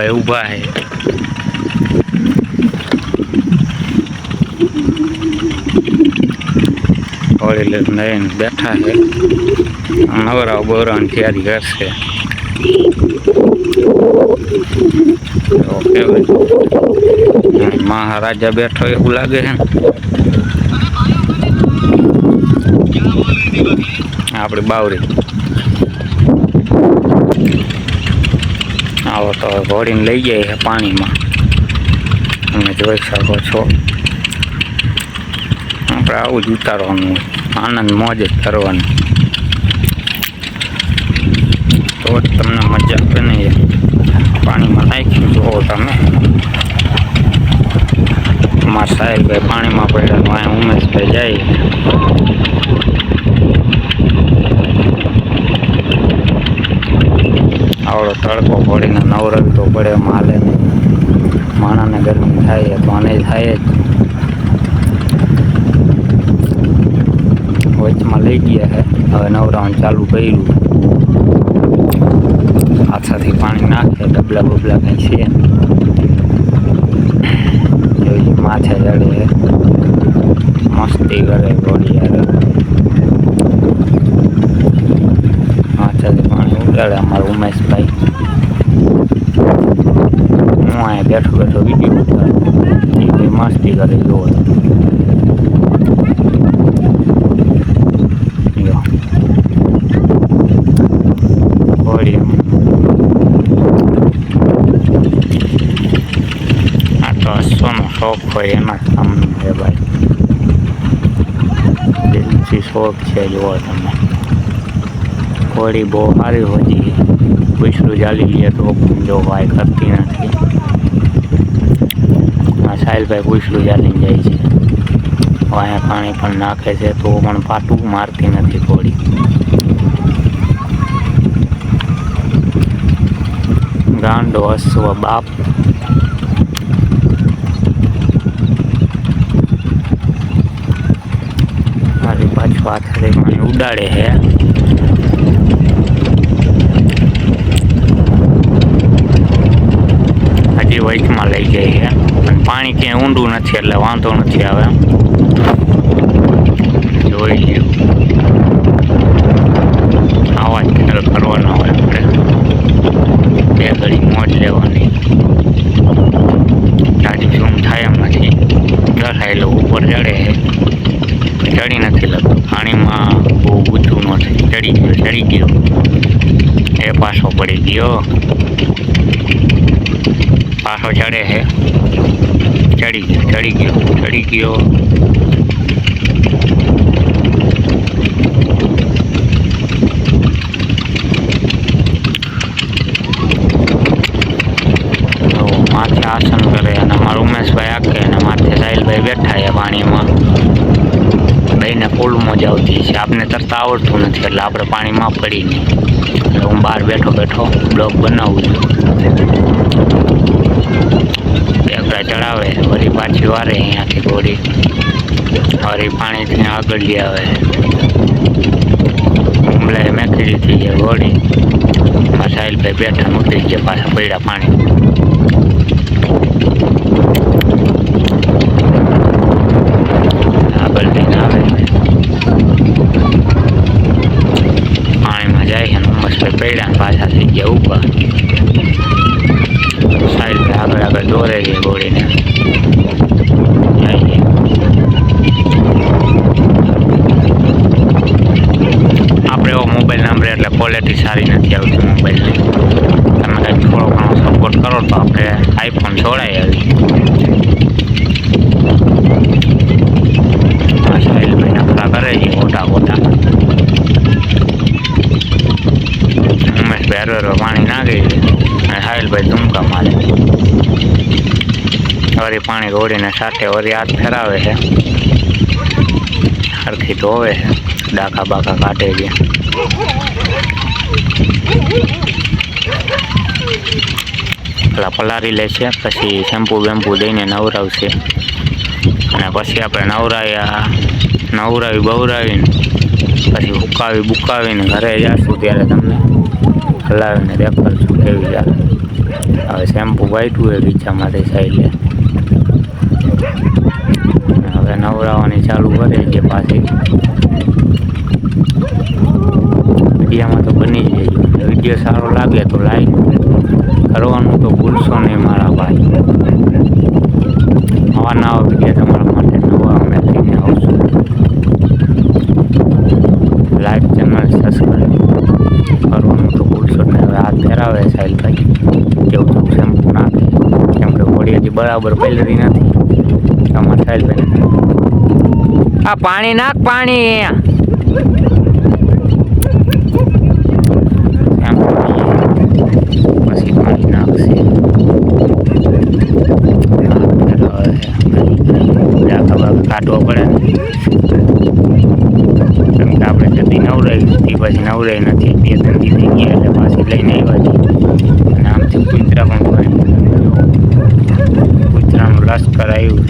ઉમેશભાઈ ઊભા હે. હોળી લઈને બેઠા છે નવરા બોરાની તૈયારી કરશે? મહારાજા બેઠો એવું લાગે છે આપણી બાવરી. આવો તો ઘોડીને લઈ જાય પાણીમાં. તમે જોઈ શકો છો. આપણે આવું જ ઉતારવાનું આનંદ, મોજ જ કરવાની. તો જ તમને મજા આવે ને પાણીમાં નાખ્યું જુઓ તમે. અમારા સાહેબભાઈ પાણીમાં પડ્યા વાંહે ઉમેશભાઈ જાય. આવડો તડકો પડીને તો પડે, માલે ને માણાને ગરમી થાય, તો આને થાય જ. વચમાં લઈ ગયા છે હવે નવરાવાનું ચાલુ કર્યું. હાથાથી પાણી નાખે, ડબલા બબલા કંઈ છે માથે ચડે મસ્તી કરે ઘોડી યાર ઉડાડે અમારા ઉમેશભાઈ. હું અહીંયા બેઠો બેઠો વીડિયો ઉતારું. એ મસ્તી કરે જોવો. શોખ હોય એમાં જ કામનું છે ભાઈ. દિલથી શોખ છે, જોવો તમે. ઘોડી બહુ સારી હોતી પૂછડું ચાલી લઈએ તો જો ભાઈ કરતી નથી. આ સાહિલભાઈ પૂછડું ચાલી જાય છે. વાયા પાણી પણ નાખે છે, તો પણ પાટું મારતી નથી ઘોડી ગાંડો અશ્વ બાપ. મારી પાછું હાથે પાણી ઉડાડે છે હજી વચમાં લઈ જાય છે પણ ક્યાંય ઊંડું નથી એટલે વાંધો નથી આવે એમ. જોઈ લ્યો. આવા જ ખેલ કરવાનો હોય આપણે. બે ઘડી મોજ લેવાની. તાજી ઝૂમ થાય એમ નથી દસાયેલો ઉપર ચડે. ચડી નથી લગતું. પાણીમાં બહુ ઊંચું નથી ચડી ગયો ચડી ગયો. એ પાછો પડી ગયો. પાછો ચડે છે ચડી ગયો ચડી ગયો ચડી ગયો તો માથે આસન કરે અને અમારા ઉમેશભાઈ આકે અને માથે સાહિલભાઈ બેઠા છે પાણીમાં. બેને ફૂલ મોજા આવતી છે. આપને તરતા આવડતું નથી એટલે આપણે પાણીમાં પડી નહીં એટલે હું બહાર બેઠો બેઠો બ્લોગ બનાવું છું. બેગડા ચડાવે, વળી પાછી વારે અહીંયાથી ઘોડી વળી પાણીથી આગળ લઈ આવે હુમલે મેકી દીધી છે ઘોડી મારા સાહિલભાઈ બેઠા ઉતરી ગયા પાછા પડ્યા પાણી. આગળ લઈને આવે છે પાણીમાં જાય છે અને ઉમસભાઈ પડ્યા ને પાછા થઈ ગયા ઊભા સાઈડ આગળ આગળ દોરે છે ઘોડીને જાય છે. આપણે એવો મોબાઈલ નંબર એટલે ક્વોલિટી સારી નથી આવતી મોબાઈલની તમે કંઈક થોડો ઘણો સપોર્ટ કરો તો આપણે આઈફોન છોડાય આવી આ સાહિલભાઈ નખરા કરે છે મોટા મોટા હરો પાણી છે રોડીને સાથે વળી હાથ ફેરાવે છે. સરખી ધોવે છે. ડાકા બાકા કાઢે છે. પેલા પલારી લેશે પછી શેમ્પુ બેમ્પુ દઈને નવરાવશે. અને પછી આપણે નવરાયા, નવરાવી, બવરાવીને પછી હુકાવી, બુકાવીને ઘરે જઈશું ત્યારે તમને હલાવીને દેખાડશું કેવી રીતે હવે શેમ્પુ વાઈટું એ બીચામાંથી સાઈડે હવે નવરાવાની ચાલુ કરે છે પાછી. વિડીયામાં તો બની જાય. વીડિયો સારો લાગે તો લાઈક કરવાનું તો ભૂલશો નહીં મારા ભાઈ. નવા નવા વીડિયો તમારા માટે નવા અમે લઈને આવશું. લાઈક ચેનલ સબસ્ક્રાઈબ કરવાનું તો ભૂલશો નહીં. હવે હાથ ફેરાવે સાહિલભાઈ. કેવું તો શેમ્પુ નાખે. કેમ કે હોળી હજી બરાબર પહેલેથી નથી. આ પાણી નાખ પાણી. પછી પાણી નાખશે. કાઢવો પડે ને. કેમ કે આપણે જલ્દી નવરાઈ તે પછી નવરાઈ નથી બે ત્રણ દી થઈ ગયા એટલે પાછી લઈને આવ્યા છીએ અને આમથી કૂતરા પણ ઘણી કૂતરાનું લશ્કર આવ્યું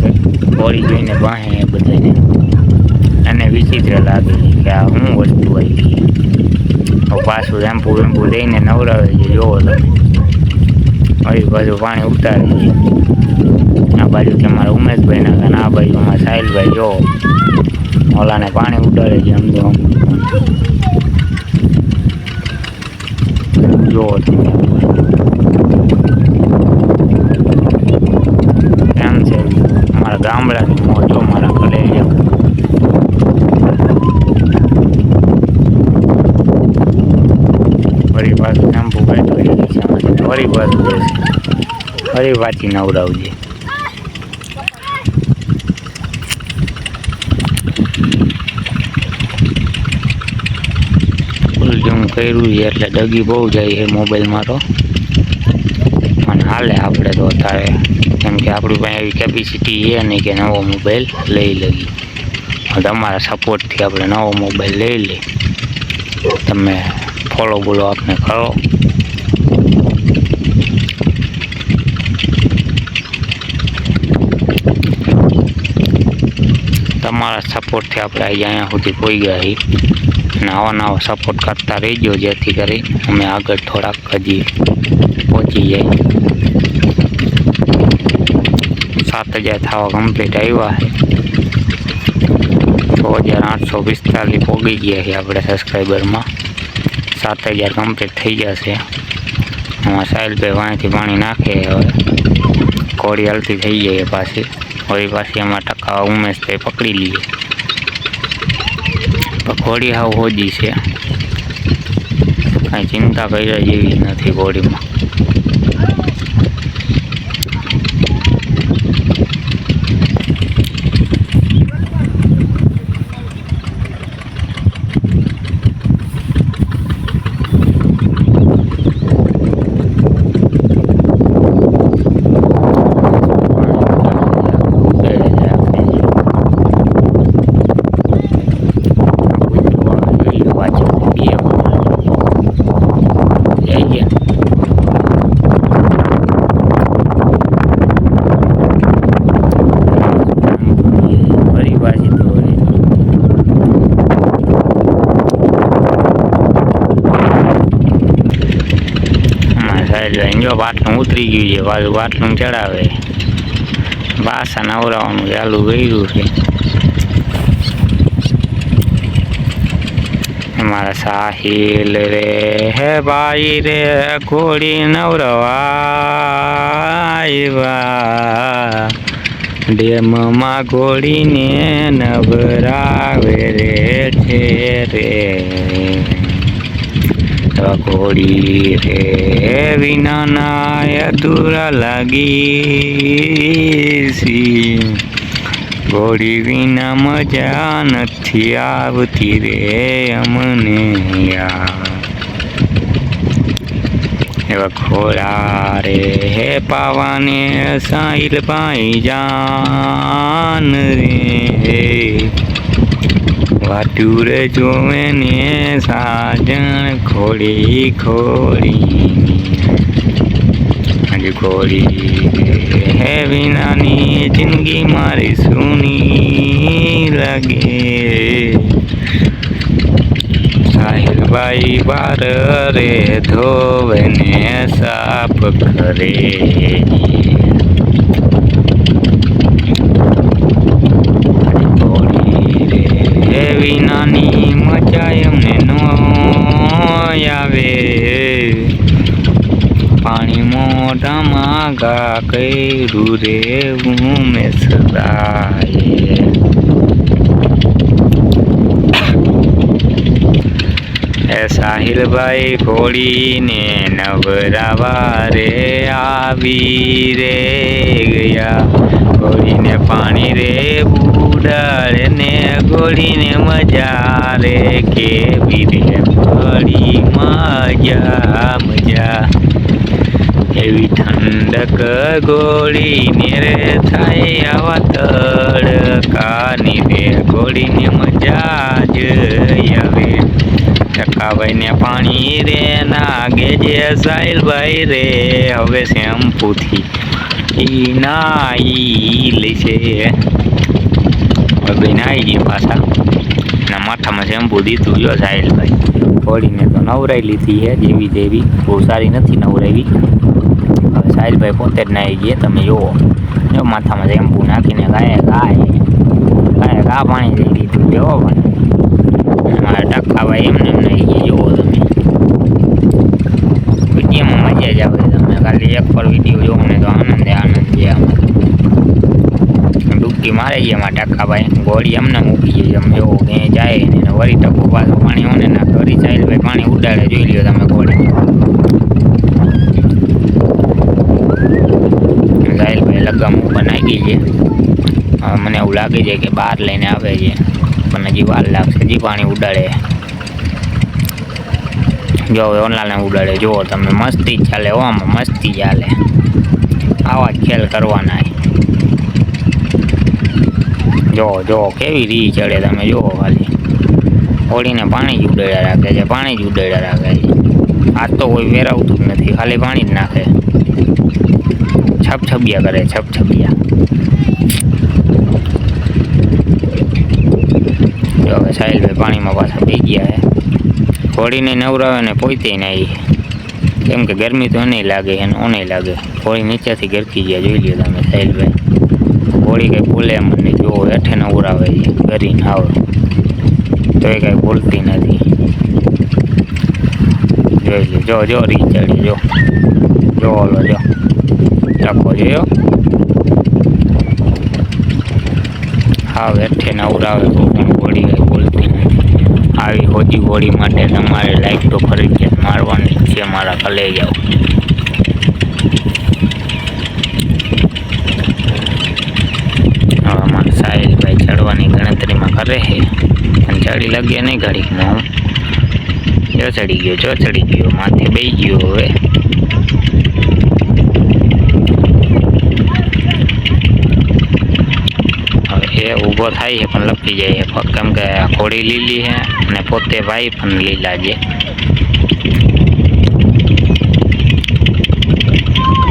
છે જોઈને એ બધાને અને વિચિત્ર લાગે કે આ શું વસ્તુ આવી પાછું રેમ્પુ વેમ્પુ દઈને નવરાવે છે, જોવો તમે. હવે બાજુ પાણી ઉતારે આ બાજુ કે મારા ઉમેશભાઈ ના આ બાજુ અમારા સાહિલભાઈ, જોવો. ઓલાને પાણી ઉડાડે છે આમ તો જોવો તમે કેમ છે અમારા ગામડાની મોજો મારા ઘરે ફરી આમાંથી. ફરી પાછું ફરી પાછી નવડાવજે. ફૂલ કર્યું છે એટલે ડગી બહુ જાય છે મોબાઈલ મારો અને હાલે આપણે તો અત્યારે. કેમ કે આપણી પાસે એવી કેપેસિટી છે નહીં કે નવો મોબાઈલ લઈ લઈએ હવે તમારા સપોર્ટથી આપણે નવો મોબાઈલ લઈ લઈએ તમે ફોલો બોલો આપને કરો તમારા સપોર્ટથી આપણે આજે અહીંયા સુધી પહોંચી ગયા છીએ અને આવા નવા સપોર્ટ કરતા રહેજો જેથી કરી અમે આગળ થોડાક હજી પહોંચી જાય સાત હજાર થવા કમ્પ્લીટ આવ્યા છે છ હજાર આઠસો પિસ્તાલીસ પોગી ગયા છે આપણે સબસ્ક્રાઈબરમાં સાત હજાર કમ્પ્લીટ થઈ જશે આમાં સાહિલભાઈ વાંયથી પાણી નાખે હવે। કોળી હલતી થઈ જાય પાછી। વળી પાછી એમાં ટકા ઉમેશભાઈ પકડી લઈએ। પણ ઘોડી હાવ હોજી છે। કાંઈ ચિંતા કર્યા જેવી નથી ઘોડીમાં ફરી પાછી દોરી અમારા સાહેબ જો વાતનું ઉતરી ગયું છે પાછું બાટલું ચડાવે. પાછા નવરાવાનું ચાલુ કર્યું છે. મારા સાહિલ રે, હે ભાઈ રે, ઘોડી નવરવા ડેમમાં ઘોડીને નવરાવે રે છે રે ઘોડી રે. વિના ના અધૂરા લાગી સી ઘોડી વિના મજા નથી આવતી રે અમને યાર. એવા ખોરા રે. હે પાવાને સાઈલ ભાઈ જાન રે. વાટુર જોવે ને સાજણ ખોડી ખોડી ખોડી હે વિનાની જિંદગી મારી સુની લાગે સાહિલભાઈ બાર રે ધોવે ને સાફ કરે થોડી રે હે વિનાની મજા એમને નો આવે પાણી મોઢામાં ગા કર્યું રે ઉમેશ રાયે એ સાહિલભાઈ ઘોડીને નવરાવા આવી રે ગયા ઘોડીને પાણી રે બુડાડે ને ગોળીને મજા રે કેવી રે પડી મજા મજા એવી ઠંડક ગોળીને રે થાય આવા તડકાની રે ગોળીને મજા જ આવે. ટકાભાઈને પાણી રે, નાગે જે સાહિલભાઈ રે. હવે શેમ્પૂથી ઈ નાઈ છે. હવે નાઈ ગઈ પાછા. ના માથામાં શેમ્પુ દીધું. જો સાહિલભાઈ ઘોડીને તો નવરાઈ લીધી છે જેવી તેવી બહુ સારી નથી નવરાવી હવે સાહિલભાઈ પોતે જ નાઈ ગયા, તમે જુઓ. જો માથામાં શેમ્પુ નાખીને ગાય ગાય. ગાય, ગા પાણી દઈ દીધું જો પણ મારા ટક્કાભાઈ એમને એમ નહીં ગયા, જુઓ તમે. વિડીયોમાં મજા જ આવે તમે. ખાલી એક પર વીડિયો જોવો ને તો આનંદે આનંદ છે આમાં. ડૂબકી મારે છે એમાં ટક્કાભાઈ ગોળી એમને મૂકી જાય તમે જોવો ક્યાંય જાય ને વળી ટકો પાછો પાણી ઓને નાખે. વળી સાહિલભાઈ પાણી ઉડાડે, જોઈ લ્યો તમે ગોળી. સાહિલભાઈ બનાવી ઉપર છે. મને એવું લાગે છે કે બહાર લઈને આવે છે. પણ હજી વાર લાગશે. હજી પાણી ઉડાડે. જો હવે ઓનલાઈન ઉડાડે. જુઓ તમે મસ્તી જ ચાલે હો, આમાં મસ્તી ચાલે. આવા ખેલ કરવાના જો જો, કેવી રી ચડે તમે જુઓ ખાલી. હોળીને પાણી જ ઉડાડ્યા રાખે છે, પાણી જ ઉડાડ્યા રાખે છે. આજ તો કોઈ વેરાવતું જ નથી. ખાલી પાણી જ નાખે. છપછપિયા કરે છપછપિયા જો હવે સાહિલભાઈ પાણીમાં પાછા પી ગયા હે। હોળીને નવરાવે ને પોતે નહીં કેમ કે ગરમી તો નહીં લાગે, એને ઓને લાગે। હોળી નીચેથી ગરકી ગયા, જોઈ લ્યો તમે સાહિલભાઈ હોળી કંઈ બોલે એમ નહીં જો હેઠે નવરાવે છે કરીને આવે તો એ કંઈ બોલતી નથી। જોઈ લ્યો, જો જો રી ચડી જો। જો ઓલો જો। ટકો જોયો હા નવરાવે તો પણ હોળી કંઈ બોલતી નથી. આવી હોજી હોળી માટે તમારે લાઈટ તો ફરજિયાત મારવાની છે મારા કલે જાઓ હવે અમારા સાહિલભાઈ ચડવાની ગણતરીમાં કરે છે. અને ચડી લગે નહીં ઘડીકમાં હું. ચડી ગયો ચડી ગયો, માથે બેસી ગયો હવે હવે એ ઊભો થાય છે પણ લપી જાય છે પગ કેમ કે આ ઘોડી લીલી છે અને પોતે ભાઈ પણ લીલા છે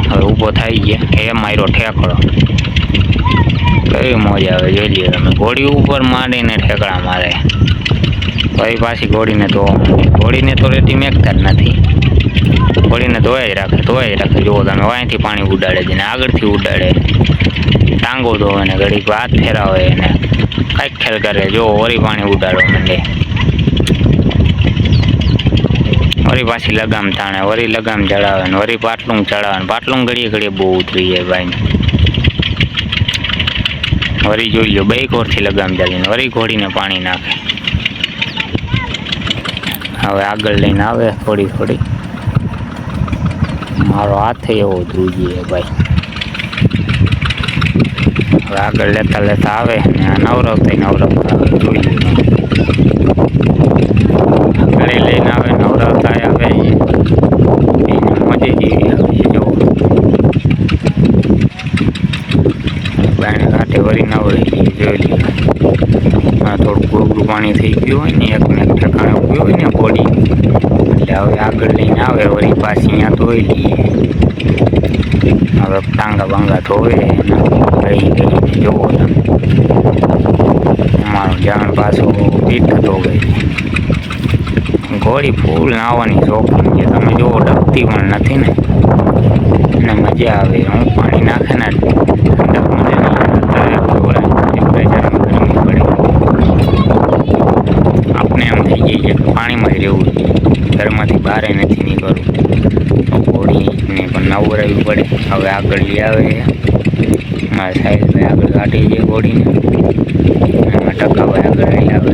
હવે ઊભો થઈ ગયા એ માર્યો ઠેકડો કઈ મોજ આવે જોઈ લ્યો તમે ઘોડી ઉપર માંડીને ઠેકડા મારે પછી પાછી ઘોડીને તો ઘોડીને તો રેતી મેકતા જ નથી ઘોડીને ધોયા જ રાખે ધોયા જ રાખે જુઓ તમે વાંયથી પાણી ઉડાડે છે ને આગળથી ઉડાડે. ટાંગો દો અને ઘડીક હાથ ફેરાવે એને કાંઈક ખેલ કરે. જો વળી પાણી ઉડાડો મંડે. વરી પાછી લગામ થાણે વળી લગામ ચડાવે ને વળી પાટલું ચડાવે પાટલું ઘડીએ ઘડીએ બહુ ઉતરી જાય ભાઈ વળી જોઈ લો બે કોરથી લગામ ચાલીને વળી ઘોડીને પાણી નાખે. હવે આગળ લઈને આવે થોડી થોડી. મારો હાથ એવો ધ્રુજી ભાઈ. આગળ લેતા લેતા આવે ને નવરવતા નવરવતા આવે થોડી ઘરે લઈને આવે નવરવતા આવે મજે આવે જવો બાયણે વળી નવરી જોઈ લીધા થોડું ગોગડું પાણી થઈ ગયું હોય ને, એક ને એક ઠેકાણે ઉગ્યું હોય ને, બોડી. એટલે હવે આગળ લઈને આવે, વળી પાછી અહીંયા ધોઈ લઈએ. હવે ટાંગા બાંગા ધોવે રહી ગઈને જોવો અમારો જાણ પાછો પીઠ ધોવે. ઘોડી ફૂલ નાવાની શોખીન છે. તમે જુઓ, ડબતી પણ નથી ને. અને મજા આવે. હું પાણી નાખે ને આપણે એમ થઈ જઈએ કે પાણીમાં રહેવું ઘરમાંથી બહાર નથી પણ રહેવું પડે. હવે આગળ લઈ આવે મારા સાહેબ આગળ કાઢી છે ઘોડીને એમાં ટકાભાઈ આગળ લઈ આવે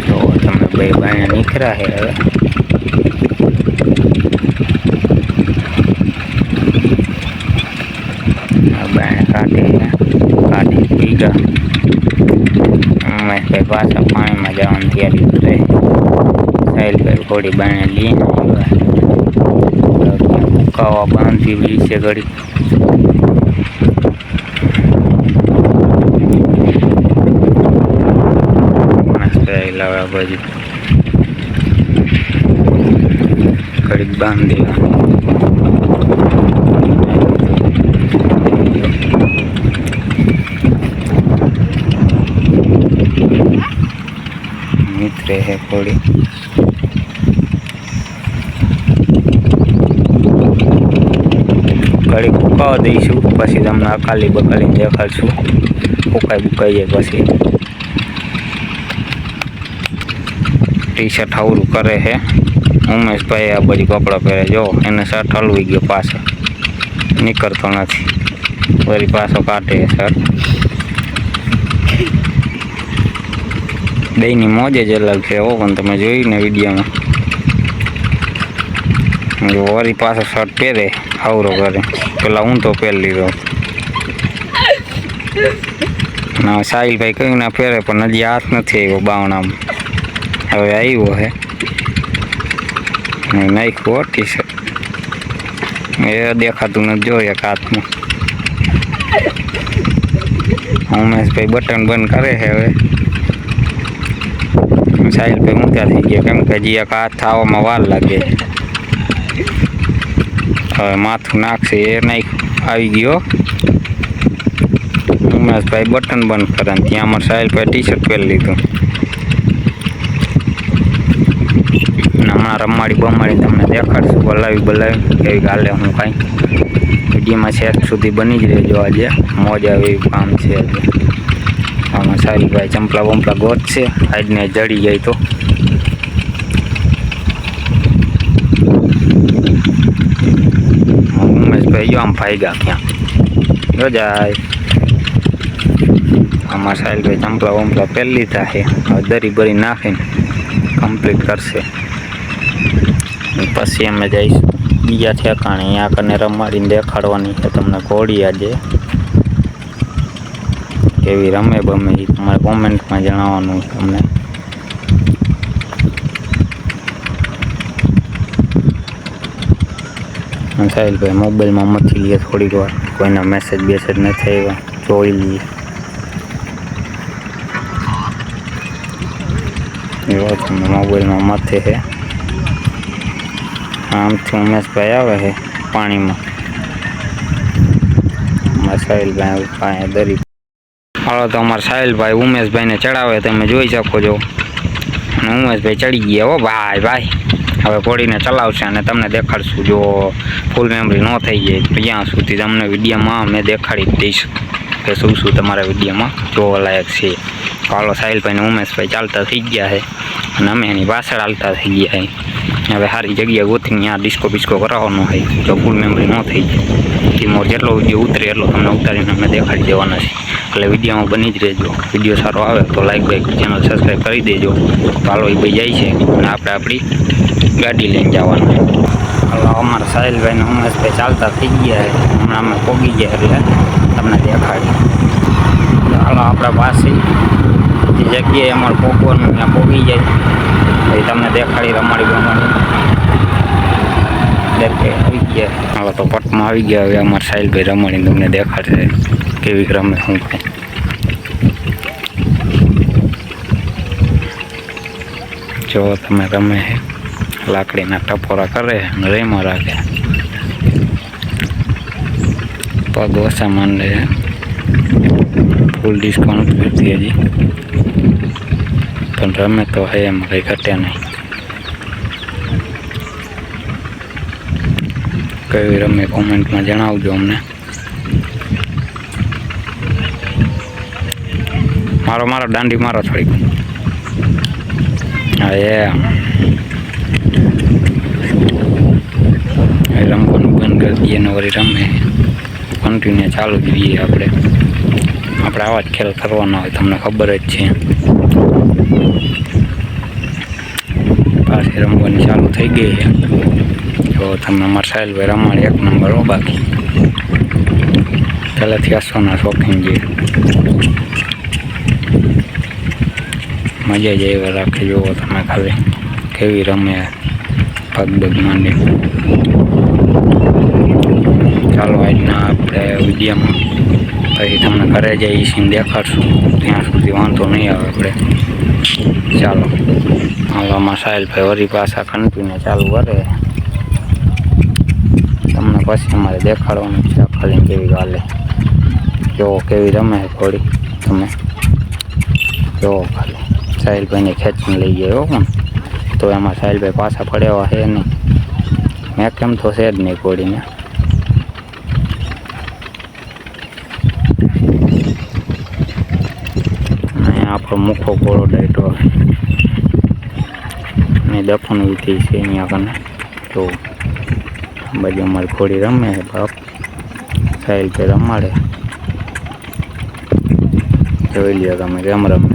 તો તમે બે બાયણે નીકળ્યા છે હવે આ બાયણે કાઢે કાઢી પીગા ઉમેશભાઈ પાછા પાણીમાં જવાની તૈયારી કરે સાહિલભાઈ ઘોડી બાણે આવ્યા. મુકાવા બાંધી બી છે ઘડી. લાવ્યા બાજુ ઘડીક બાંધી. મિત્રે હે ઘોડી. ફૂકાવા દઈશું. પછી તમને અકાલી બકાલી દેખાડશું. ફૂકાઈ બુકાઈ જાય પછી. ટી શર્ટ હવરું કરે છે ઉમેશભાઈ આ બધી કપડાં પહેરે. જો, એને શર્ટ હલવી ગયો પાછો. નીકળતો નથી. વળી પાછો કાઢે શર્ટ દહીંની મોજ જ અલગ છે હો, પણ તમે જોયું ને વિડીયોમાં. વળી પાસે શર્ટ પહેરે આવરો કરે. પેલા હું તો પહેરી લીધો. ના સાહિલભાઈ કયું ના, પહેરે, પણ હજી હાથ નથી આવ્યો બાવણામાં. હવે આવ્યો હે. નાખ્યું ટી છે એ દેખાતું નથી જોઈએ એક હાથમાં. ઉમેશભાઈ બટન બંધ કરે છે હવે. સાહિલભાઈ ઊંચા થઈ ગયા, કેમ કે હજી એક હાથ આવવામાં વાર લાગે. હવે માથું નાખશે, એ નાખ, આવી ગયો. ઉમેશભાઈ બટન બંધ કરે ત્યાં અમારે ભાઈ ટી શર્ટ પહેરી લીધું. હમણાં રમાડી બમાડી તમને દેખાડશું, બોલાવી બોલાવી. કેવી ગાલે હું કાંઈ. વિડીયોમાં શેર સુધી બની જ રહેજો આજે. મોજ આવે એવું કામ છે આજે. આમાં સારી ભાઈ ચંપલા બંપલા ગોતશે, આજને જડી જાય તો. ઉમેશભાઈ જો આમ ભાગ્યા ક્યાં? જો જાય. આમાં સાહેલભાઈ ચંપલા વંપલા પહેલી થાય હવે દરી બરી નાખીને કમ્પ્લીટ કરશે. પછી અમે જઈશું. બીજા ઠેકાણે અહીંયા કને રમાડીને દેખાડવાની છે. તમને ઘોડી આજે. કેવી રમે બમે એ તમારે કોમેન્ટમાં જણાવવાનું તમને. સાહિલભાઈ મોબાઈલમાં મથી લઈએ થોડીક વાર. કોઈના મેસેજ બેસેજ નથી આવ્યા જોઈ લઈએ. એવો તમે મોબાઈલમાં મથે છે આમથી ઉમેશભાઈ આવે છે પાણીમાં. અમારા સાહિલભાઈ પાસે દરી હાલો તો અમારા સાહિલભાઈ ઉમેશભાઈને ચડાવે. તમે જોઈ શકો છો. અને ઉમેશભાઈ ચડી ગયા હો. ભાઈ ભાઈ. હવે ઘોડીને ચલાવશે અને તમને દેખાડશું. જો ફૂલ મેમરી ન થઈ જાય તો ત્યાં સુધી? તમને વિડીયોમાં અમે દેખાડી દઈશું કે શું શું તમારા વિડીયોમાં જોવા લાયક છે. પાલો સાહિલભાઈ ને ઉમેશભાઈ ચાલતા થઈ ગયા છે અને અમે એની પાછળ હાલતા થઈ ગયા છે. હવે સારી જગ્યાએ ગોતીને ત્યાં ડિસ્કો બિસ્કો કરાવવાનો હોય જો ફૂલ મેમરી ન થઈ જાય ધીમો જેટલો વીડિયો ઉતરે એટલો તમને ઉતારીને અમે દેખાડી દેવાના છે. એટલે વિડીયોમાં બની જ રહેજો. વીડિયો સારો આવે તો લાઈક બાઈક ચેનલ સબસ્ક્રાઈબ કરી દેજો. હાલો, એ ભાઈ જાય છે અને આપણે આપણી ગાડી લઈને જવાનું. હાલો, અમારા સાહિલભાઈ ને ઉમેશભાઈ ચાલતા થઈ ગયા છે. હમણાં અમે પોગી ગયા એટલે તમને દેખાડી. હાલો, આપણા પાસે જે જગ્યાએ અમારે પોગવાનું ત્યાં પોગી જાય. એ તમને દેખાડી રમાડી રમાડી આવી ગયા. હવે તો પટમાં આવી ગયા. હવે અમારા સાહિલભાઈ રમણીને તમને દેખાડશે કેવી રમે, શું કંઈ જો, તમે રમે છે લાકડીના ટપોરા કરે અને રેમાં રાખે. પગ ઓછા માંડે. ફૂલ ડિસ્કાઉન્ટ કરતી હજી. પણ રમે તો હે એમાં, કંઈ ઘટે નહીં. કેવી રમે કોમેન્ટમાં જણાવજો અમને. મારો મારો દાંડી મારો થોડીક. હા, એમ. રમવાનું બંધ કરી દઈએ, ને વળી રમે. કન્ટિન્યુ ચાલુ જ રહીએ આપણે. આપણે આવા જ ખેલ કરવાના હોય, તમને ખબર જ છે. પાછી રમવાની ચાલુ થઈ ગઈ છે. તો તમે અમારા સાહેલભાઈ રમાડી એક નંબર, હો બાકી. પહેલાંથી હસવાના શોખીન જે મજા જ એવા રાખે જુઓ તમે ખાલી. કેવી રમે પગ પગ માંડી ચાલો આજના આપણે વિડીયોમાં પછી તમને ઘરે જઈ સીન દેખાડશું. ત્યાં સુધી વાંધો નહીં આવે આપણે. ચાલો. હાલમાં સાહેલભાઈ વરી પાછા કંટીને ચાલુ કરે. તમને પછી અમારે દેખાડવાનું છે. ખાલી કેવી ગાલે. જો, કેવી રમે થોડી તમે જો, ખાલી. સાહેલભાઈને ખેંચીને લઈ ગયો પણ તો એમાં સાહેલભાઈ પાછા પડ્યા છે નહીં. મેં કેમ તો છે જ નહીં કોડીને આપણો મુખો કોળો ડાયટો ને દફન વિધિ છે અહીંયા કને તો બાજુ અમારી ઘોડી રમે છે બાપ. સાહિલભાઈ રમાડે. જોઈ લ્યો તમે, કેમ રમે?